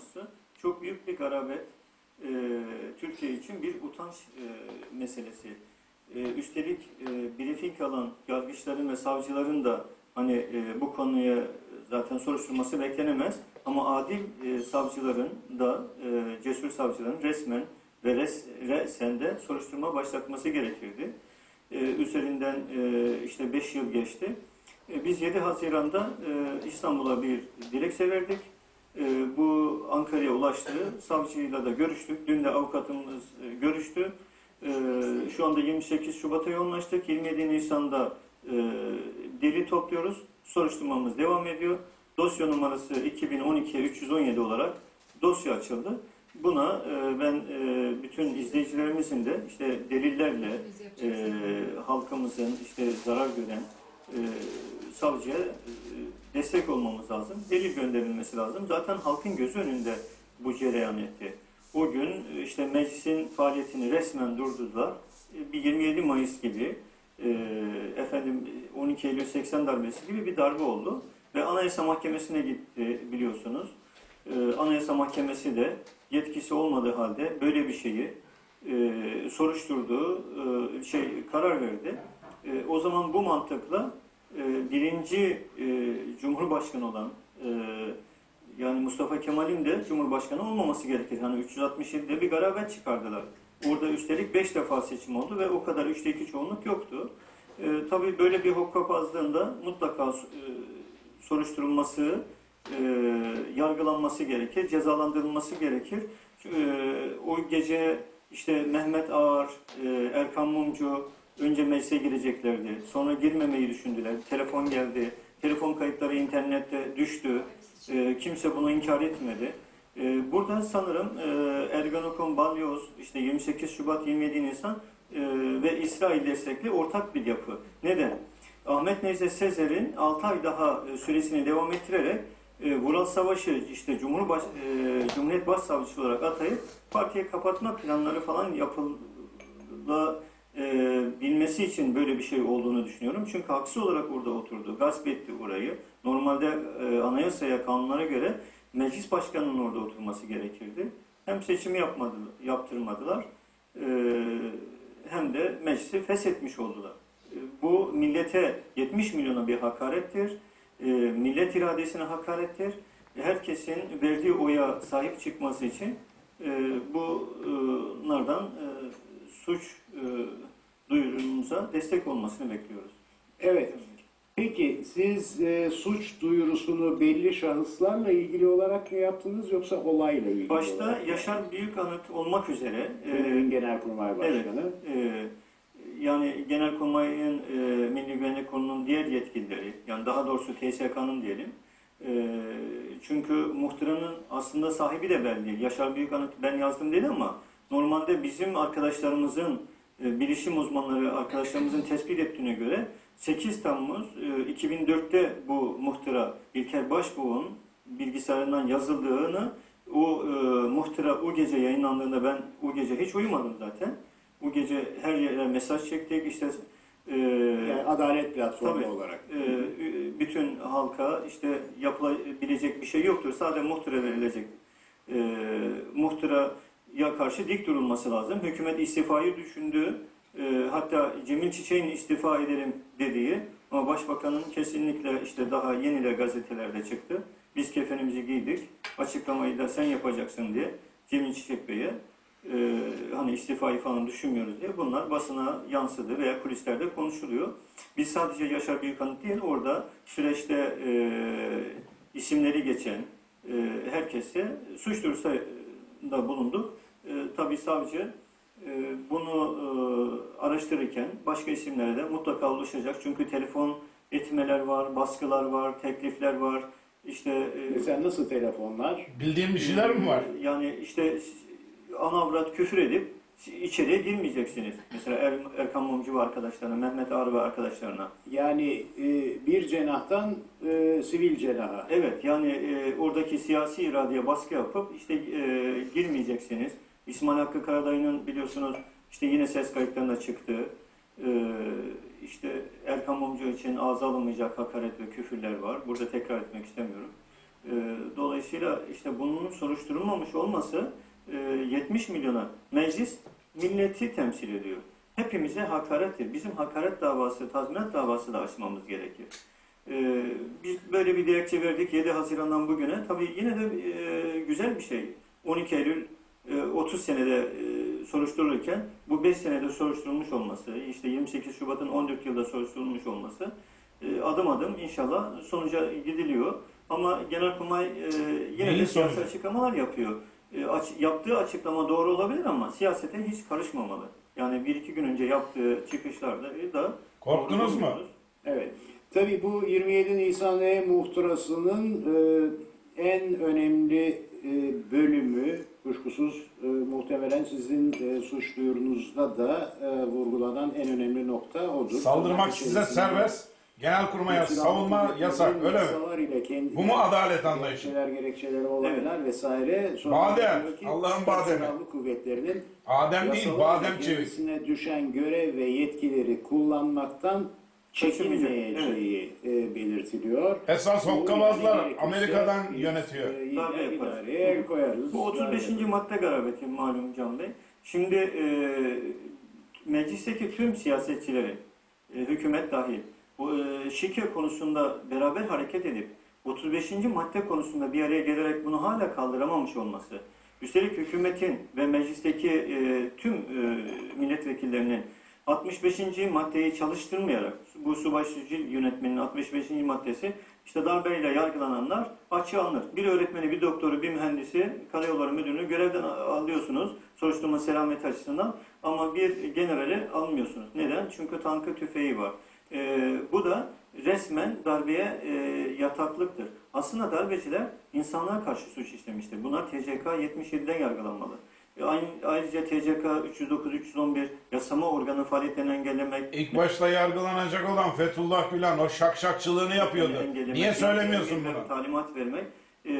soruşturulması çok büyük bir garabet. E, Türkiye için bir utanç e, meselesi. E, üstelik e, briefing alan yargıçların ve savcıların da hani e, bu konuya zaten soruşturması beklenemez. Ama adil e, savcıların da e, cesur savcıların resmen ve res, resen de soruşturma başlatması gerekirdi. E, üzerinden e, işte 5 yıl geçti. E, biz 7 Haziran'da e, İstanbul'a bir dilekçe verdik. E, bu Ankara'ya ulaştı. Savcıyla da görüştük. Dün de avukatımız e, görüştü. E, şu anda 28 Şubat'a yoğunlaştık. 27 Nisan'da e, deli topluyoruz. Soruşturmamız devam ediyor. Dosya numarası 2012'ye 317 olarak dosya açıldı. Buna ben bütün izleyicilerimizin de işte delillerle halkımızın işte zarar gören savcıya e, destek olmamız lazım. Delil gönderilmesi lazım. Zaten halkın gözü önünde bu cereyan etti. O gün e, işte meclisin faaliyetini resmen durdurdular. E, bir 27 Mayıs gibi efendim 12 Eylül 80 darbesi gibi bir darbe oldu. Ve Anayasa Mahkemesi'ne gitti biliyorsunuz. Anayasa Mahkemesi de yetkisi olmadığı halde böyle bir şeyi soruşturduğu şey karar verdi. O zaman bu mantıkla e, birinci e, Cumhurbaşkanı olan e, yani Mustafa Kemal'in de Cumhurbaşkanı olmaması gerekir. Hani 367'de bir garabet çıkardılar. Orada üstelik 5 defa seçim oldu ve o kadar 3'te 2 çoğunluk yoktu. E, tabii böyle bir hokkabazlığında mutlaka e, soruşturulması, e, yargılanması gerekir, cezalandırılması gerekir. E, o gece işte Mehmet Ağar, e, Erkan Mumcu önce meclise gireceklerdi. Sonra girmemeyi düşündüler. Telefon geldi. Telefon kayıtları internette düştü. E, kimse bunu inkar etmedi. E, burada sanırım e, Ergenekon, Balyoz, işte 28 Şubat, 27 Nisan e, ve İsrail destekli ortak bir yapı. Neden? Ahmet Necdet Sezer'in 6 ay daha e, süresini devam ettirerek e, Vural Savaş'ı işte Cumhurbaş, e, Cumhuriyet Başsavcısı olarak atayıp partiye kapatma planları falan yapıla e, bilmesi için böyle bir şey olduğunu düşünüyorum. Çünkü haksız olarak orada oturdu, gasp etti orayı. Normalde e, anayasaya, kanunlara göre meclis başkanının orada oturması gerekirdi. Hem seçimi yapmadı, yaptırmadılar e, hem de meclisi feshetmiş oldular. E, bu millete 70 milyona bir hakarettir. E, millet iradesine hakarettir. Herkesin verdiği oya sahip çıkması için e, bunlardan e, suç e, duyurumuza destek olmasını bekliyoruz. Evet. Peki siz e, suç duyurusunu belli şahıslarla ilgili olarak mı yaptınız yoksa olayla ilgili Başta olarak? Yaşar Büyükanıt olmak üzere e, Genelkurmay evet, Başkanı. e, yani Genelkurmay'ın e, Milli Güvenlik Kurulu'nun diğer yetkilileri, yani daha doğrusu TSK'nın diyelim. E, çünkü muhtıranın aslında sahibi de belli değil. Yaşar Büyükanıt ben yazdım dedi ama normalde bizim arkadaşlarımızın, bilişim uzmanları arkadaşlarımızın tespit ettiğine göre 8 Temmuz e, 2004'te bu muhtıra İlker Başbuğ'un bilgisayarından yazıldığını o e, muhtıra o gece yayınlandığında ben o gece hiç uyumadım zaten. O gece her yere mesaj çektik işte e, Yani Adalet Platformu Tabii. olarak. e, bütün halka işte yapılabilecek bir şey yoktur. Sadece muhtıra verilecek. E, muhtıraya karşı dik durulması lazım. Hükümet istifayı düşündü. E, hatta Cemil Çiçek'in istifa edelim dediği ama başbakanın kesinlikle işte daha yeniler gazetelerde çıktı. Biz kefenimizi giydik. Açıklamayı da sen yapacaksın diye Cemil Çiçek Bey'e e, hani istifayı falan düşünmüyoruz diye bunlar basına yansıdı veya kulislerde konuşuluyor. Biz sadece Yaşar Büyükanıt değil orada süreçte e, isimleri geçen e, herkese suç duyurusunda bulunduk. E, tabii savcı e, bunu e, araştırırken başka isimlere de mutlaka ulaşacak. Çünkü telefon etmeler var, baskılar var, teklifler var. İşte e, Mesela nasıl telefonlar? Bildiğin bir şeyler mi var? yani işte ana avrat küfür edip içeriye girmeyeceksiniz. Mesela er, Erkan Mumcu arkadaşlarına, Mehmet ve arkadaşlarına. Yani e, bir cenahtan e, sivil cenaha. Evet yani e, oradaki siyasi iradeye baskı yapıp işte e, girmeyeceksiniz. İsmail Hakkı Karadayı'nın biliyorsunuz işte yine ses kayıtlarında çıktı. E, işte Erkan Mumcu için ağza alınmayacak hakaret ve küfürler var. Burada tekrar etmek istemiyorum. E, dolayısıyla işte bunun soruşturulmamış olması e, 70 milyona meclis milleti temsil ediyor. Hepimize hakarettir. Bizim hakaret davası, tazminat davası da açmamız gerekir. E, biz böyle bir dilekçe verdik 7 Haziran'dan bugüne. Tabii yine de e, güzel bir şey. 12 Eylül e, 30 senede e, soruşturulurken bu 5 senede soruşturulmuş olması, işte 28 Şubat'ın 14 yılda soruşturulmuş olması e, adım adım inşallah sonuca gidiliyor. Ama Genelkurmay e, yine Neyin de siyasi açıklamalar yapıyor. E, yaptığı açıklama doğru olabilir ama siyasete hiç karışmamalı. Yani bir iki gün önce yaptığı çıkışlarda da Korktunuz mu? Evet. Tabii bu 27 Nisan E muhtırasının e, en önemli e, bölümü kuşkusuz e, muhtemelen sizin e, suç duyurunuzda da e, vurgulanan en önemli nokta odur. Saldırmak size içerisinde serbest, genelkurmaya kültürel savunma yasak, öyle mi? yasalar ile kendi- Bu mu adalet anlayışı? Gerekçeler, gerekçeleri, olaylar vesaire. Sonra Badem, Allah'ın bademi. kuvvetlerinin Adem değil, badem çevik. düşen görev ve yetkileri kullanmaktan çekinmeyeceği e, belirtiliyor. Esas hokkabazlar Amerika'dan biz, yönetiyor. e, Tabii yaparız. idareye koyarız. Bu 35. Zaten. madde garabeti malum Can Bey. Şimdi e, meclisteki tüm siyasetçilerin, e, hükümet dahil, bu e, konusunda beraber hareket edip 35. madde konusunda bir araya gelerek bunu hala kaldıramamış olması, üstelik hükümetin ve meclisteki e, tüm e, milletvekillerinin 65. maddeyi çalıştırmayarak, bu subay sucil yönetmenin 65. maddesi, işte darbeyle yargılananlar açığa alınır. Bir öğretmeni, bir doktoru, bir mühendisi, karayolları müdürünü görevden alıyorsunuz soruşturma selameti açısından ama bir generali almıyorsunuz. Neden? Çünkü tankı tüfeği var. Ee, bu da resmen darbeye e, yataklıktır. Aslında darbeciler insanlığa karşı suç işlemiştir. Bunlar TCK 77'den yargılanmalı. E, aynı- Ayrıca TCK 309-311 yasama organı faaliyetlerini engellemek, İlk başta yargılanacak olan Fethullah Gülen o şakşakçılığını yapıyordu. Niye söylemiyorsun engellemek, bunu? Talimat vermek. E,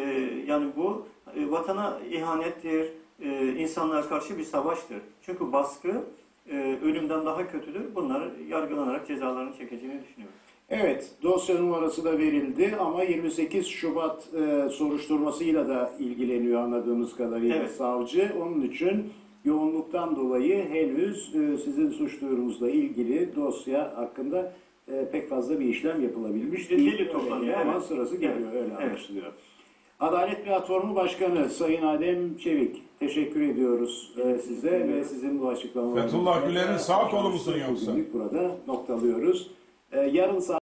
yani bu e, vatana ihanettir, e, insanlığa karşı bir savaştır. Çünkü baskı e, ölümden daha kötüdür. Bunları yargılanarak cezalarını çekeceğini düşünüyorum. Evet, dosya numarası da verildi ama 28 Şubat e, soruşturmasıyla da ilgileniyor anladığımız kadarıyla Evet. savcı. Onun için yoğunluktan dolayı henüz e, sizin suç duyurunuzla ilgili dosya hakkında e, pek fazla bir işlem yapılabilmiş değil. delil toplanıyor, Ama evet. sırası geliyor, Evet, öyle evet. anlaşılıyor. Adalet Platformu Başkanı Sayın Adem Çevik, teşekkür ediyoruz e, size ve sizin bu açıklamalarınızla. Fethullah Gülen'in sağ kolu musun yoksa? Bugünlük burada noktalıyoruz. E, yarın saat